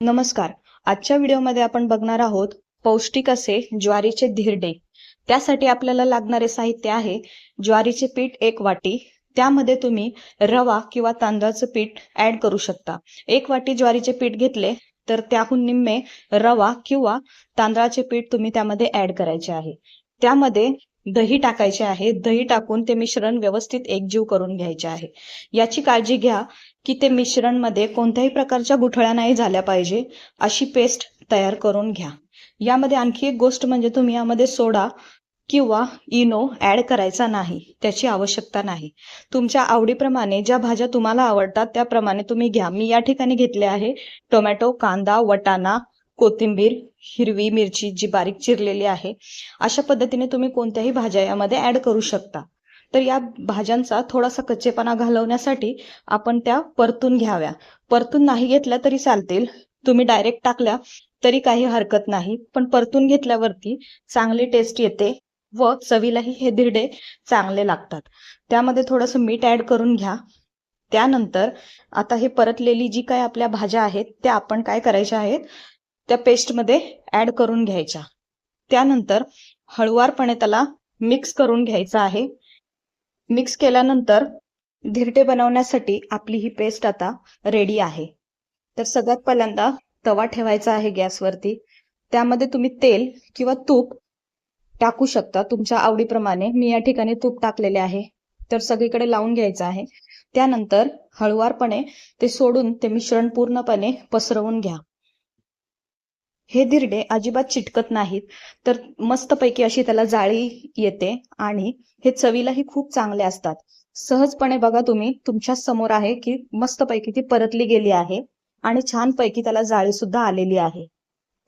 नमस्कार. आजच्या व्हिडिओमध्ये आपण बघणार आहोत पौष्टिक असे ज्वारीचे धिरडे. त्यासाठी आपल्याला लागणारे साहित्य आहे ज्वारीचे पीठ एक वाटी. त्यामध्ये तुम्ही रवा किंवा तांदळाचं पीठ ऍड करू शकता. एक वाटी ज्वारीचे पीठ घेतले तर त्याहून निम्मे रवा किंवा तांदळाचे पीठ तुम्ही त्यामध्ये ऍड करायचे आहे. त्यामध्ये दही टाकायचे आहे. दही टाकून ते मिश्रण व्यवस्थित एकजीव करून घ्यायचे आहे. याची काळजी घ्या की ते मिश्रणमध्ये कोणत्याही प्रकारच्या गुठळ्या नाही झाल्या पाहिजे अशी पेस्ट तयार करून घ्या. यामध्ये आणखी एक गोष्ट म्हणजे तुम्ही यामध्ये सोडा किंवा इनो ऍड करायचा नाही त्याची आवश्यकता नाही. तुमच्या आवडीप्रमाणे ज्या भाज्या तुम्हाला आवडतात त्याप्रमाणे तुम्ही घ्या. मी या ठिकाणी घेतले आहे टोमॅटो कांदा वटाणा कोथिंबीर हिरवी मिरची जी बारीक चिरलेली आहे अशा पद्धतीने तुम्ही कोणत्याही भाज्या यामध्ये ऍड करू शकता. तर या भाज्यांचा थोडासा कच्चेपणा घालवण्यासाठी आपण त्या परतून घ्याव्या. परतून नाही घेतल्या तरी चालतील. तुम्ही डायरेक्ट टाकल्या तरी काही हरकत नाही. पण परतून घेतल्यावरती चांगली टेस्ट येते व चवीलाही हे धिरडे चांगले लागतात. त्यामध्ये थोडंसं मीठ ऍड करून घ्या. त्यानंतर आता हे परतलेली जी काय आपल्या भाज्या आहेत त्या आपण काय करायच्या आहेत? त्या पेस्टमध्ये ऍड करून घ्यायच्या. त्यानंतर हळुवारपणे त्याला मिक्स करून घ्यायचा आहे. मिक्स केल्यानंतर धिरटे बनवण्यासाठी आपली ही पेस्ट आता रेडी आहे. तर सगळ्यात पहिल्यांदा तवा ठेवायचा आहे गॅसवरती. त्यामध्ये तुम्ही तेल किंवा तूप टाकू शकता. तुमच्या आवडीप्रमाणे. मी या ठिकाणी तूप टाकलेले आहे. तर सगळीकडे लावून घ्यायचं आहे. त्यानंतर हळुवारपणे ते सोडून ते मिश्रण पूर्णपणे पसरवून घ्या. हे धिरडे अजिबात चिटकत नाहीत. तर मस्तपैकी अशी त्याला जाळी येते आणि हे चवीलाही खूप चांगले असतात. सहजपणे बघा तुम्ही तुमच्यासमोर आहे की मस्तपैकी ती परतली गेली आहे आणि छानपैकी त्याला जाळी सुद्धा आलेली आहे.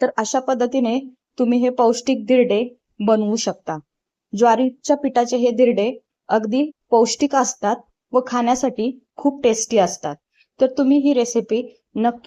तर अशा पद्धतीने तुम्ही हे पौष्टिक धिरडे बनवू शकता. ज्वारीच्या पिठाचे हे धिरडे अगदी पौष्टिक असतात व खाण्यासाठी खूप टेस्टी असतात. तर तुम्ही ही रेसिपी नक्की